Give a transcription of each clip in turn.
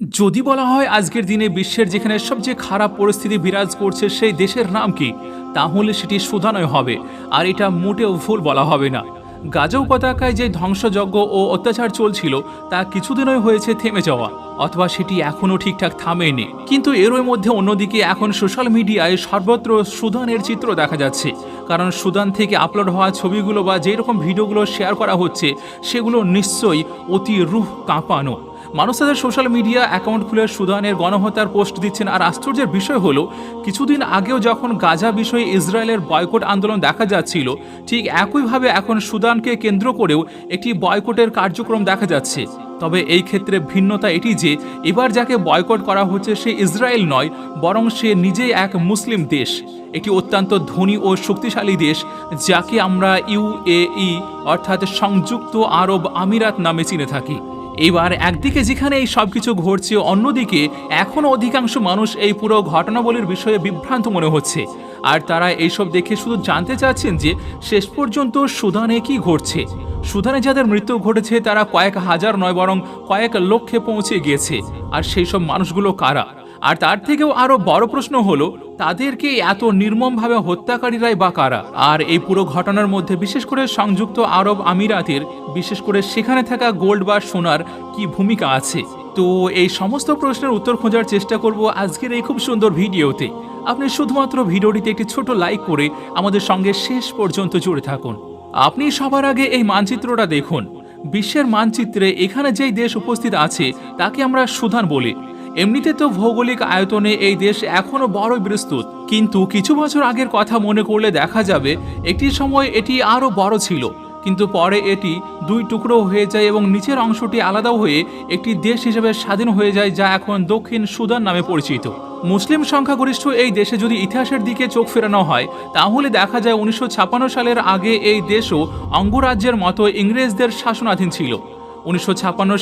যদি বলা হয় আজকের দিনে বিশ্বের যেখানে সবচেয়ে খারাপ পরিস্থিতি বিরাজ করছে সেই দেশের নাম কি, তাহলে সেটি সুধানয় হবে, আর এটা মোটেও ভুল বলা হবে না। গাজা উপত্যকায় যে ধ্বংসযজ্ঞ ও অত্যাচার চলছিল, তা কিছুদিনই হয়েছে থেমে যাওয়া, অথবা সেটি এখনও ঠিকঠাক থামেনি। কিন্তু এরই মধ্যে অন্যদিকে এখন সোশ্যাল মিডিয়ায় সর্বত্র সুদানের চিত্র দেখা যাচ্ছে, কারণ সুদান থেকে আপলোড হওয়া ছবিগুলো বা যেরকম ভিডিওগুলো শেয়ার করা হচ্ছে, সেগুলো নিশ্চয়ই অতি রুহ কাঁপানো। মানুষ তাদের সোশ্যাল মিডিয়া অ্যাকাউন্ট খুলে সুদানের গণহত্যার পোস্ট দিচ্ছেন। আর আশ্চর্যের বিষয় হলো, কিছুদিন আগেও যখন গাজা বিষয়ে ইসরায়েলের বয়কট আন্দোলন দেখা যাচ্ছিল, ঠিক একইভাবে এখন সুদানকে কেন্দ্র করেও একটি বয়কটের কার্যক্রম দেখা যাচ্ছে। তবে এই ক্ষেত্রে ভিন্নতা এটি যে, এবার যাকে বয়কট করা হচ্ছে সে ইসরায়েল নয়, বরং সে নিজেই এক মুসলিম দেশ। একটি অত্যন্ত ধনী ও শক্তিশালী দেশ, যাকে আমরা ইউএই অর্থাৎ সংযুক্ত আরব আমিরাত নামে চিনে থাকি। এবার একদিকে যেখানে এই সব কিছু ঘটছে, অন্যদিকে এখনও অধিকাংশ মানুষ এই পুরো ঘটনাবলীর বিষয়ে বিভ্রান্ত মনে হচ্ছে। আর তারা এইসব দেখে শুধু জানতে চাচ্ছেন যে শেষ পর্যন্ত সুদানে কি ঘটছে। সুদানে যাদের মৃত্যু ঘটেছে, তারা কয়েক হাজার নয়, বরং কয়েক লক্ষে পৌঁছে গিয়েছে। আর সেই সব মানুষগুলো কারা? আর তার থেকেও আরও বড় প্রশ্ন হলো, তাদেরকে এত নির্মমভাবে হত্যাকারীরাই বা কারা? আর এই পুরো ঘটনার মধ্যে বিশেষ করে সংযুক্ত আরব আমিরাতের, বিশেষ করে সেখানে থাকা গোল্ড বা সোনার কি ভূমিকা আছে? তো এই সমস্ত প্রশ্নের উত্তর খোঁজার চেষ্টা করব আজকের এই খুব সুন্দর ভিডিওতে। আপনি শুধুমাত্র ভিডিওটিতে একটি ছোট লাইক করে আমাদের সঙ্গে শেষ পর্যন্ত জুড়ে থাকুন। আপনি সবার আগে এই মানচিত্রটা দেখুন। বিশ্বের মানচিত্রে এখানে যেই দেশ উপস্থিত আছে, তাকে আমরা সুদান বলি। এমনিতে তো ভৌগোলিক আয়তনে এই দেশ এখনও বড় বিস্তৃত। কিন্তু কিছু বছর আগের কথা মনে করলে দেখা যাবে, একটি সময় এটি আরও বড় ছিল। কিন্তু পরে এটি দুই টুকরো হয়ে যায় এবং নিচের অংশটি আলাদা হয়ে একটি দেশ হিসেবে স্বাধীন হয়ে যায়, যা এখন দক্ষিণ সুদান নামে পরিচিত। মুসলিম সংখ্যাগরিষ্ঠ এই দেশে যদি ইতিহাসের দিকে চোখ ফেরানো হয়, তাহলে দেখা যায় উনিশশো সালের আগে এই দেশও অঙ্গরাজ্যের মতো ইংরেজদের শাসনাধীন ছিল। উনিশশো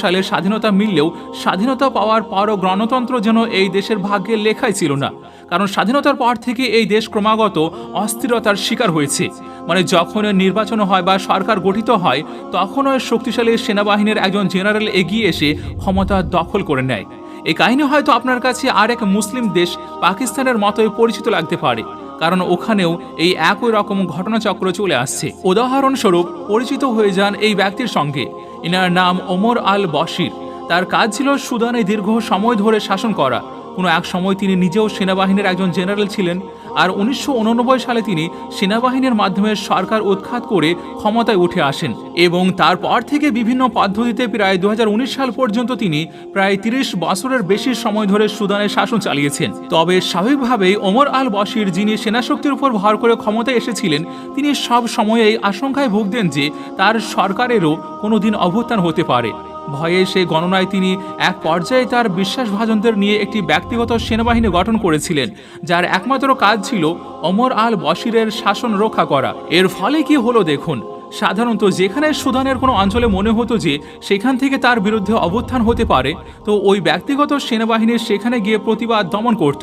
সালে স্বাধীনতা মিললেও স্বাধীনতা পাওয়ার পরও গণতন্ত্র যেন এই দেশের ভাগ্যে লেখাই ছিল না। কারণ স্বাধীনতার পর থেকে এই দেশ ক্রমাগত অস্থিরতার শিকার হয়েছে। মানে যখন নির্বাচন হয় বা সরকার গঠিত হয়, তখনও শক্তিশালী সেনাবাহিনীর একজন জেনারেল এগিয়ে এসে ক্ষমতা দখল করে নেয়। এই কাহিনী হয়তো আপনার কাছে আর এক মুসলিম দেশ পাকিস্তানের মতোই পরিচিত লাগতে পারে। কারণ ওখানেও এই একই রকম ঘটনাচক্র চলে আসছে। উদাহরণস্বরূপ, পরিচিত হয়ে যান এই ব্যক্তির সঙ্গে। এনার নাম ওমর আল বশির। তার কাজ ছিল সুদানে দীর্ঘ সময় ধরে শাসন করা। কোনো এক সময় তিনি নিজেও সেনাবাহিনীর একজন জেনারেল ছিলেন। আর উনিশশো উননব্বই সালে তিনি সেনাবাহিনীর মাধ্যমে সরকার উৎখাত করে ক্ষমতায় উঠে আসেন এবং তারপর থেকে বিভিন্ন পদ্ধতিতে প্রায় দু হাজার উনিশ সাল পর্যন্ত তিনি প্রায় তিরিশ বছরের বেশি সময় ধরে সুদানের শাসন চালিয়েছেন। তবে স্বাভাবিকভাবেই ওমর আল বশির যিনি সেনাশক্তির উপর ভর করে ক্ষমতায় এসেছিলেন, তিনি সব সময়েই আশঙ্কায় ভুগতেন যে তার সরকারেরও কোনোদিন অভ্যুত্থান হতে পারে। ভয়ে সেই গণনায় তিনি এক পর্যায়ে তার বিশ্বাসভাজনদের নিয়ে একটি ব্যক্তিগত সেনাবাহিনী গঠন করেছিলেন, যার একমাত্র কাজ ছিল অমর আল বশিরের শাসন রক্ষা করা। এর ফলে কি হলো দেখুন। সাধারণত যেখানে সুদানের কোনো অঞ্চলে মনে হতো যে সেখান থেকে তার বিরুদ্ধে অবস্থান হতে পারে, তো ওই ব্যক্তিগত সেনাবাহিনী সেখানে গিয়ে প্রতিবাদ দমন করত।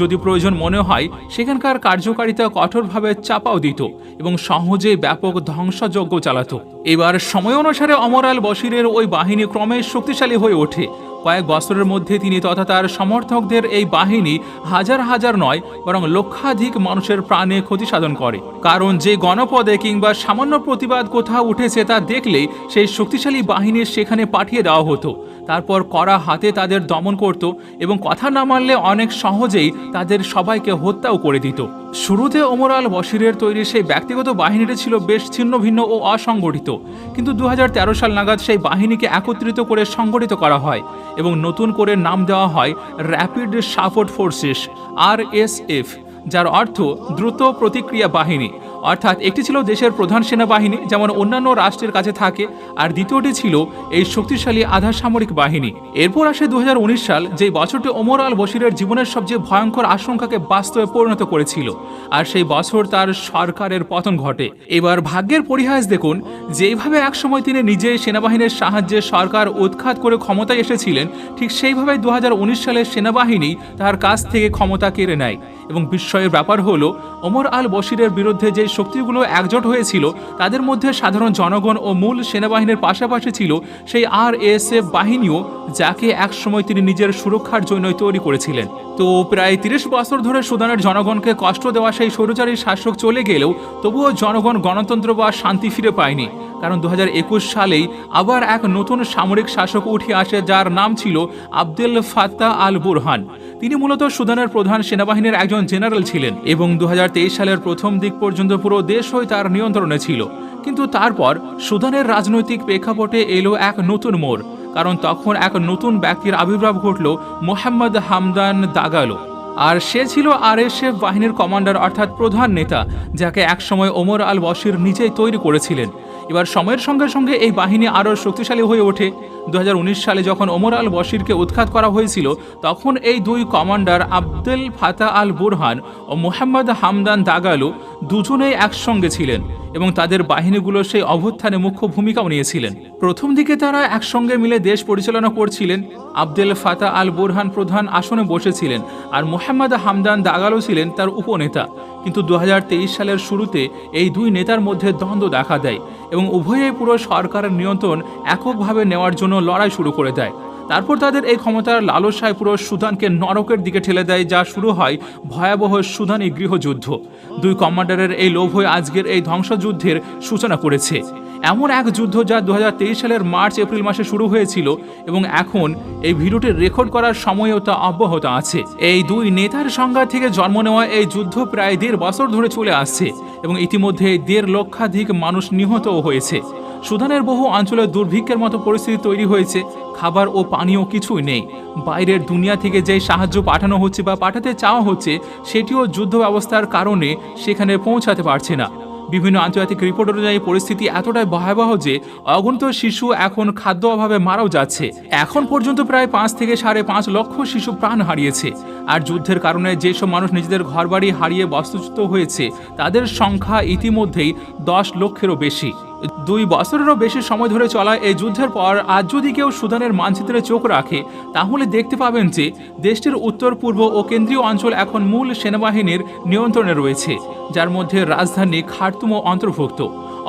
যদি প্রয়োজন মনে হয়, সেখানকার কার্যকারিতা কঠোরভাবে চাপাও দিত এবং সহজে ব্যাপক ধ্বংসযজ্ঞ চালাতো। এবার সময় অনুসারে অমর আল বশিরের ওই বাহিনী ক্রমে শক্তিশালী হয়ে ওঠে। কয়েক বছরের মধ্যে তিনি তথা তার সমর্থকদের এই বাহিনী হাজার হাজার নয়, বরং লক্ষাধিক মানুষের প্রাণে ক্ষতি সাধন করে। কারণ যে গণপদে কিংবা সামান্য প্রতিবাদ কোথাও উঠেছে তা দেখলেই সেই শক্তিশালী বাহিনীর সেখানে পাঠিয়ে দেওয়া হতো। তারপর কড়া হাতে তাদের দমন করত এবং কথা না মানলে অনেক সহজেই তাদের সবাইকে হত্যাও করে দিত। শুরুতে ওমর আল বশিরের তৈরি সেই ব্যক্তিগত বাহিনীটি ছিল বেশ ছিন্ন ভিন্ন ও অসংগঠিত। কিন্তু দু হাজার তেরো সাল নাগাদ সেই বাহিনীকে একত্রিত করে সংগঠিত করা হয় এবং নতুন করে নাম দেওয়া হয় rapid support forces R S F যার অর্থ দ্রুত প্রতিক্রিয়া বাহিনী। অর্থাৎ একটি ছিল দেশের প্রধান সেনাবাহিনী, যেমন অন্যান্য রাষ্ট্রের কাছে থাকে, আর দ্বিতীয়টি ছিল এই শক্তিশালী আধা সামরিক বাহিনী। এরপর আসে দু হাজার উনিশ সাল যে বছরটি ওমর আল বশিরের জীবনের সবচেয়ে ভয়ঙ্কর আশঙ্কাকে বাস্তবে পরিণত করেছিল, আর সেই বছর তার সরকারের পতন ঘটে। এবার ভাগ্যের পরিহাস দেখুন যেইভাবে একসময় তিনি নিজে সেনাবাহিনীর সাহায্যে সরকার উৎখাত করে ক্ষমতায় এসেছিলেন, ঠিক সেইভাবে দু সালে সেনাবাহিনী তার কাছ থেকে ক্ষমতা কেড়ে নেয়। এবং বিস্ময়ের ব্যাপার হলো, ওমর আল বশিরের বিরুদ্ধে যে শক্তিগুলো একজোট হয়েছিল, তাদের মধ্যে সাধারণ জনগণ ও মূল সেনাবাহিনীর পাশাপাশি ছিল সেই আর বাহিনীও, যাকে একসময় তিনি নিজের সুরক্ষার জন্যই তৈরি করেছিলেন। তো প্রায় তিরিশ বছর ধরে সুদানের জনগণকে কষ্ট দেওয়া সেই স্বৈরচারী শাসক চলে গেলেও তবুও জনগণ গণতন্ত্র বা শান্তি ফিরে পায়নি। কারণ দু হাজার একুশ সালেই আবার এক নতুন সামরিক শাসক উঠে আসে, যার নাম ছিল আবদেল ফাত্তা আল বুরহান। তিনি মূলত সুদানের প্রধান সেনাবাহিনীর একজন জেনারেল ছিলেন এবং দু হাজার তেইশ সালের প্রথম দিক পর্যন্ত পুরো দেশই তার নিয়ন্ত্রণে ছিল। কিন্তু তারপর সুদানের রাজনৈতিক প্রেক্ষাপটে এলো এক নতুন মোড়, কারণ তখন এক নতুন ব্যক্তির আবির্ভাব ঘটল মোহাম্মদ হামদান দাগালো আর সে ছিল আরএসএফ বাহিনীর কমান্ডার, অর্থাৎ প্রধান নেতা, যাকে একসময় ওমর আল বশির নিজেই তৈরি করেছিলেন। এবার সময়ের সঙ্গে সঙ্গে এই বাহিনী আরও শক্তিশালী হয়ে ওঠে। দু হাজার উনিশ সালে যখন ওমর আল বশিরকে উৎখাত করা হয়েছিল, তখন এই দুই কমান্ডার আবদুল ফাতা আল বুরহান ও মোহাম্মদ হামদান দাগালু দুজনেই একসঙ্গে ছিলেন। এবং তাদের বাহিনীগুলো সেই অভ্যুত্থানে মুখ্য ভূমিকাও নিয়েছিলেন। প্রথম দিকে তারা একসঙ্গে মিলে দেশ পরিচালনা করছিলেন। আবদেল ফাতা আল বোরহান প্রধান আসনে বসেছিলেন আর মোহাম্মদ হামদান দাগালো ছিলেন তার উপনেতা। কিন্তু দু হাজার তেইশ সালের শুরুতে এই দুই নেতার মধ্যে দ্বন্দ্ব দেখা দেয় এবং উভয়ে পুরো সরকারের নিয়ন্ত্রণ এককভাবে নেওয়ার জন্য লড়াই শুরু করে দেয়। তারপর তাদের এই ক্ষমতার লালসায় পুরো সুদানকে নরকের দিকে ঠেলে দেয়, যা শুরু হয় ভয়াবহ সুদানি গৃহযুদ্ধ। দুই কমান্ডারের এই লোভই আজকের এই ধ্বংসযুদ্ধের সূচনা করেছে। এমন এক যুদ্ধ যা দু হাজার তেইশ সালের মার্চ, এপ্রিল মাসে শুরু হয়েছিল এবং এখন এই ভিডিওটি রেকর্ড করার সময়ও তা অব্যাহত আছে। এই দুই নেতার সংজ্ঞা থেকে জন্ম নেওয়া এই যুদ্ধ প্রায় দেড় বছর ধরে চলে আসছে এবং ইতিমধ্যে দেড় লক্ষাধিক মানুষ নিহতও হয়েছে। সুদানের বহু অঞ্চলে দুর্ভিক্ষের মতো পরিস্থিতি তৈরি হয়েছে। খাবার ও পানীয় কিছুই নেই। বাইরের দুনিয়া থেকে যে সাহায্য পাঠানো হচ্ছে বা পাঠাতে চাওয়া হচ্ছে, সেটিও যুদ্ধ ব্যবস্থার কারণে সেখানে পৌঁছাতে পারছে না। বিভিন্ন আন্তর্জাতিক রিপোর্ট অনুযায়ী পরিস্থিতি এতটাই ভয়াবহ যে, অগণিত শিশু এখন খাদ্য অভাবে মারাও যাচ্ছে। এখন পর্যন্ত প্রায় পাঁচ থেকে সাড়ে পাঁচ লক্ষ শিশু প্রাণ হারিয়েছে। আর যুদ্ধের কারণে যেসব মানুষ নিজেদের ঘরবাড়ি হারিয়ে বস্তুচ্যুত হয়েছে, তাদের সংখ্যা ইতিমধ্যেই দশ লক্ষেরও বেশি। দুই বছরেরও বেশি সময় ধরে চলা এই যুদ্ধের পর আজ যদি কেউ সুদানের মানচিত্রে চোখ রাখে, তাহলে দেখতে পাবেন যে দেশটির উত্তর, পূর্ব ও কেন্দ্রীয় অঞ্চল এখন মূল সেনাবাহিনীর নিয়ন্ত্রণে রয়েছে, যার মধ্যে রাজধানী খার্তুমও অন্তর্ভুক্ত।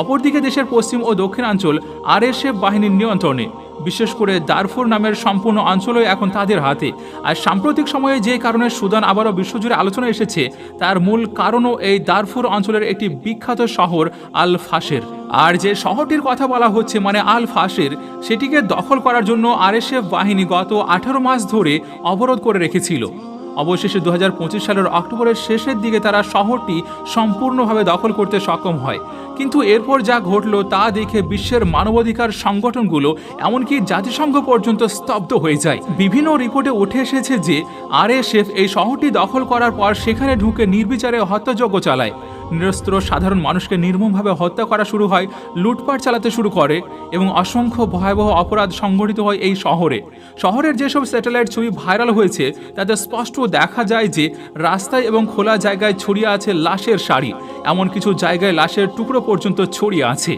অপরদিকে দেশের পশ্চিম ও দক্ষিণাঞ্চল আরএসএফ বাহিনীর নিয়ন্ত্রণে। বিশেষ করে দারফুর নামের সম্পূর্ণ অঞ্চলই এখন তাদের হাতে। আর সাম্প্রতিক সময়ে যে কারণে সুদান আবারও বিশ্বজুড়ে আলোচনা এসেছে, তার মূল কারণও এই দারফুর অঞ্চলের একটি বিখ্যাত শহর আল ফাসের। আর যে শহরটির কথা বলা হচ্ছে মানে আল ফাসের, সেটিকে দখল করার জন্য আরএসএফ বাহিনী গত আঠারো মাস ধরে অবরোধ করে রেখেছিল। অবশেষে দুহাজার পঁচিশ সালের অক্টোবরের শেষের দিকে তারা শহরটি সম্পূর্ণভাবে দখল করতে সক্ষম হয়। কিন্তু এরপর যা ঘটল তা দেখে বিশ্বের মানবাধিকার সংগঠনগুলো, এমনকি জাতিসংঘ পর্যন্ত স্তব্ধ হয়ে যায়। বিভিন্ন রিপোর্টে উঠে এসেছে যে, আরএসএফ এই শহরটি দখল করার পর সেখানে ঢুকে নির্বিচারে হত্যাযজ্ঞ চালায়। নিরস্ত্র সাধারণ মানুষকে নির্মমভাবে হত্যা করা শুরু হয়, লুটপাট চালাতে শুরু করে এবং অসংখ্য ভয়াবহ অপরাধ সংঘটিত হয় এই শহরে। শহরের যেসব স্যাটেলাইট ছবি ভাইরাল হয়েছে, তাতে স্পষ্ট দেখা যায় যে রাস্তায় এবং খোলা জায়গায় ছড়িয়ে আছে লাশের শাড়ি, এমন কিছু জায়গায় লাশের টুকরো পর্যন্ত ছড়িয়ে আছে।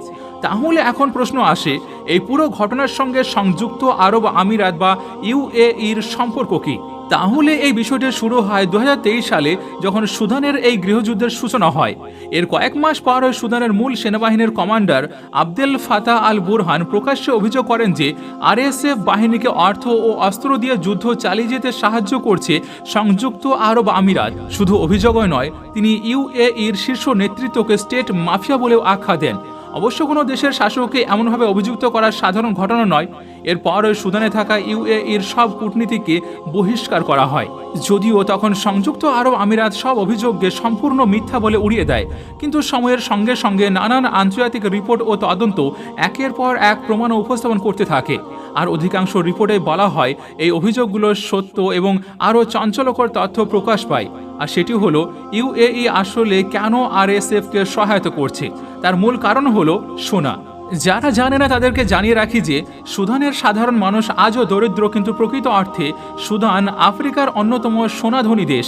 তাহলে এখন প্রশ্ন আসে, এই পুরো ঘটনার সঙ্গে সংযুক্ত আরব আমিরাত বা ইউএইর সম্পর্ক কী? তাহলে এই বিষয়টি শুরু হয় দু হাজার তেইশ সালে যখন সুদানের এই গৃহযুদ্ধের সূচনা হয়। এর কয়েক মাস পর সুদানের মূল সেনাবাহিনীর কমান্ডার আবদেল ফাতা আল বুরহান প্রকাশ্যে অভিযোগ করেন যে আরএসএফ বাহিনীকে অর্থ ও অস্ত্র দিয়ে যুদ্ধ চালিয়ে যেতে সাহায্য করছে সংযুক্ত আরব আমিরাত। শুধু অভিযোগই নয়, তিনি ইউএইর শীর্ষ নেতৃত্বকে স্টেট মাফিয়া বলেও আখ্যা দেন। অবশ্য কোনো দেশের শাসককে এমনভাবে অভিযুক্ত করার সাধারণ ঘটনা নয়। এরপর ওই সুদানে থাকা ইউএ এর সব কূটনীতিকে বহিষ্কার করা হয়। যদিও তখন সংযুক্ত আরব আমিরাত সব অভিযোগকে সম্পূর্ণ মিথ্যা বলে উড়িয়ে দেয়। কিন্তু সময়ের সঙ্গে সঙ্গে নানান আন্তর্জাতিক রিপোর্ট ও তদন্ত একের পর এক প্রমাণ উপস্থাপন করতে থাকে। আর অধিকাংশ রিপোর্টে বলা হয়, এই অভিযোগগুলোর সত্য এবং আরও চঞ্চলকর তথ্য প্রকাশ পায়। আর সেটি হলো ইউএই আসলে কেন আরএসএফকে সহায়তা করছে? তার মূল কারণ হলো সোনা। যারা জানে না তাদেরকে জানিয়ে রাখি যে সুদানের সাধারণ মানুষ আজও দরিদ্র কিন্তু প্রকৃত অর্থে সুদান আফ্রিকার অন্যতম সোনাধনী দেশ।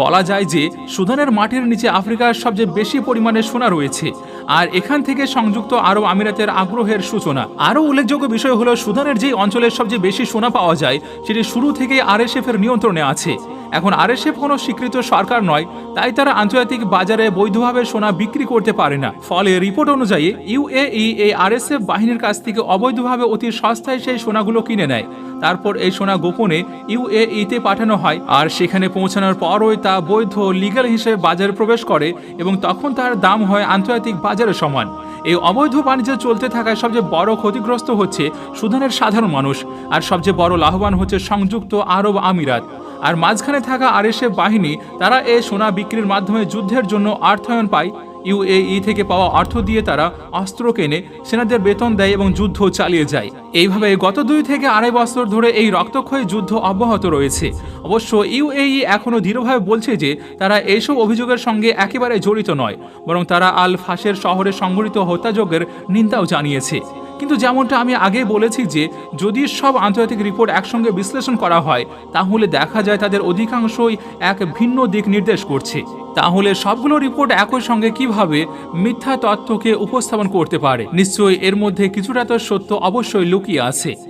বলা যায় যে সুদানের মাটির নিচে আফ্রিকার সবচেয়ে বেশি পরিমাণে সোনা রয়েছে, আর এখান থেকে সংযুক্ত আরব আমিরাতের আগ্রহের সূচনা। আরও উল্লেখযোগ্য বিষয় হলো, সুদানের যে অঞ্চলের সবচেয়ে বেশি সোনা পাওয়া যায়, সেটি শুরু থেকেই আরএসএফ এর নিয়ন্ত্রণে আছে। এখন আরএসএফ কোনো স্বীকৃত সরকার নয়, তাই তারা আন্তর্জাতিক বাজারে বৈধভাবে সোনা বিক্রি করতে পারে না। ফলে রিপোর্ট অনুযায়ী ইউএই এই আরএসএফ বাহিনীর কাছ থেকে অবৈধভাবে অতি সস্তায় সেই সোনাগুলো কিনে নেয়। তারপর এই সোনা গোপনে ইউএইতে পাঠানো হয় আর সেখানে পৌঁছানোর পরই তা বৈধ লিগ্যাল হিসেবে বাজারে প্রবেশ করে এবং তখন তার দাম হয় আন্তর্জাতিক বাজারের সমান। এই অবৈধ বাণিজ্য চলতে থাকায় সবচেয়ে বড় ক্ষতিগ্রস্ত হচ্ছে সুদানের সাধারণ মানুষ আর সবচেয়ে বড় লাভবান হচ্ছে সংযুক্ত আরব আমিরাত। আর মাঝখানে থাকা আরএসএফ বাহিনী, তারা এ সোনা বিক্রির মাধ্যমে যুদ্ধের জন্য অর্থায়ন পায়। ইউএই থেকে পাওয়া অর্থ দিয়ে তারা অস্ত্র কেনে সেনাদের বেতন দেয় এবং যুদ্ধ চালিয়ে যায়। এইভাবে গত দুই থেকে আড়াই বছর ধরে এই রক্তক্ষয়ী যুদ্ধ অব্যাহত রয়েছে। অবশ্য ইউএই এখনও দৃঢ়ভাবে বলছে যে, তারা এইসব অভিযোগের সঙ্গে একেবারে জড়িত নয়, বরং তারা আল ফাশের শহরে সংঘটিত হত্যাযজ্ঞের নিন্দাও জানিয়েছে। কিন্তু যেমনটা আমি আগে বলেছি যে, যদি সব আন্তর্জাতিক রিপোর্ট একসঙ্গে বিশ্লেষণ করা হয়, তাহলে দেখা যায় তাদের অধিকাংশই এক ভিন্ন দিক নির্দেশ করছে। তাহলে সবগুলো রিপোর্ট একই সঙ্গে কীভাবে মিথ্যা তথ্যকে উপস্থাপন করতে পারে? নিশ্চয়ই এর মধ্যে কিছুটা তো সত্য অবশ্যই লুকিয়ে আছে।